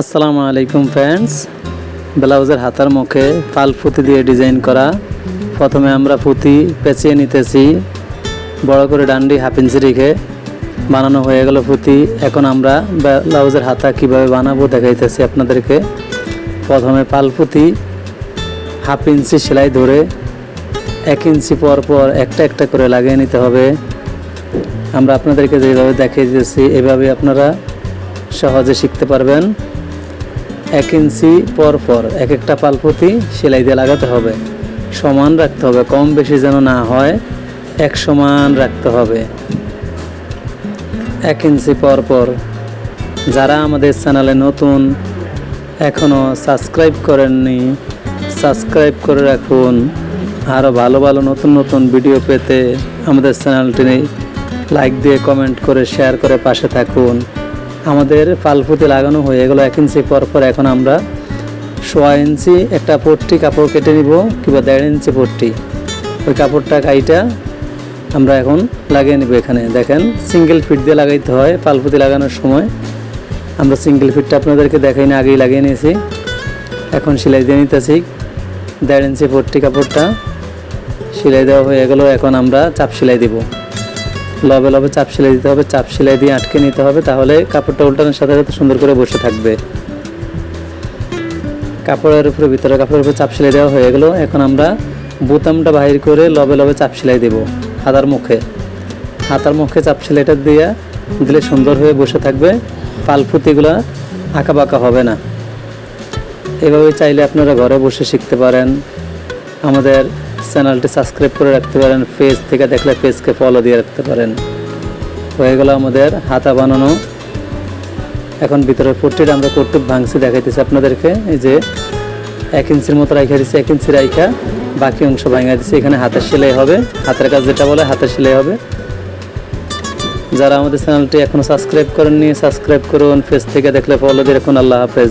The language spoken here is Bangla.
আসসালামু আলাইকুম ফ্রেন্ডস ব্লাউজের হাতার মুখে পাল ফুতি দিয়ে ডিজাইন করা। প্রথমে আমরা ফুতি পেঁচিয়ে নিতেছি। বড় করে ডান্ডি হাফ ইঞ্চি রেখে বানানো হয়ে গেল ফুতি। এখন আমরা ব্লাউজের হাতা কীভাবে বানাবো দেখাইতেছি আপনাদেরকে। প্রথমে পাল ফুতি হাফ ইঞ্চি সেলাই ধরে এক ইঞ্চি পর পর একটা একটা করে লাগিয়ে নিতে হবে। আমরা আপনাদেরকে যেভাবে দেখিয়ে দিয়েছি এভাবে আপনারা সহজে শিখতে পারবেন। এক ইঞ্চি পর পর, এক একটা পালপতি সেলাই দিয়ে লাগাতে হবে। সমান রাখতে হবে, কম বেশি যেন না হয়, এক সমান রাখতে হবে। এক ইঞ্চি পর পর। যারা আমাদের চ্যানেলে নতুন এখনও সাবস্ক্রাইব করেননি, সাবস্ক্রাইব করে রাখুন। আরও ভালো ভালো নতুন নতুন ভিডিও পেতে আমাদের চ্যানেলটি লাইক দিয়ে কমেন্ট করে শেয়ার করে পাশে থাকুন। আমাদের পালপুতি লাগানো হয়ে গেলো এক ইঞ্চি পর পর এখন আমরা সোয়া ইঞ্চি একটা পট্টি কাপড় কেটে নিব কিংবা দেড় ইঞ্চি পট্টি। ওই কাপড়টা গাইটা আমরা এখন লাগিয়ে নিব এখানে। দেখেন সিঙ্গেল ফিট দিয়ে লাগাইতে হয় পালপুতি লাগানোর সময়। আমরা সিঙ্গেল ফিটটা আপনাদেরকে দেখাই না, আগেই লাগিয়ে নিয়েছি। এখন সেলাই দিয়ে নিতেছি দেড় ইঞ্চি পট্টি কাপড়টা। সেলাই দেওয়া হয়ে গেল, এখন আমরা চাপ সেলাই দিব। লবে লবে চাপ সেলাই দিতে হবে, চাপ সেলাই দিয়ে আটকে নিতে হবে, তাহলে কাপড়টা উল্টানোর সাথে সাথে সুন্দর করে বসে থাকবে। কাপড়ের উপরে, ভিতরে কাপড়ের উপরে চাপ সেলাই দেওয়া হয়ে গেল। এখন আমরা বোতামটা বাহির করে লবে লবে চাপ সেলাই দেব হাতার মুখে। হাতার মুখে চাপ সেলাইটা দিয়ে দিলে সুন্দর হয়ে বসে থাকবে। পালফুতিগুলো আঁকা বাঁকা হবে না। এভাবে চাইলে আপনারা ঘরে বসে শিখতে পারেন। আমাদের চ্যানেলটি সাবস্ক্রাইব করে রাখতে পারেন, পেজ থেকে দেখলে পেজকে ফলো দিয়ে রাখতে পারেন। হয়ে গেল আমাদের হাতা বানানো। এখন ভিতরের পট্টিটা আমরা কটুক ভাঙছি, দেখাইতেছি আপনাদেরকে। এই যে এক ইঞ্চির মতো রাইখা দিচ্ছি এক ইঞ্চি রাইখা, বাকি অংশ ভাঙা দিচ্ছি এখানে হাতের সেলাই হবে। হাতের কাজ যেটা বলে হাতের সেলাই হবে। যারা আমাদের চ্যানেলটি এখনও সাবস্ক্রাইব করেননি, সাবস্ক্রাইব করুন, পেজ থেকে দেখলে ফলো দিয়ে রাখুন। আল্লাহ হাফেজ।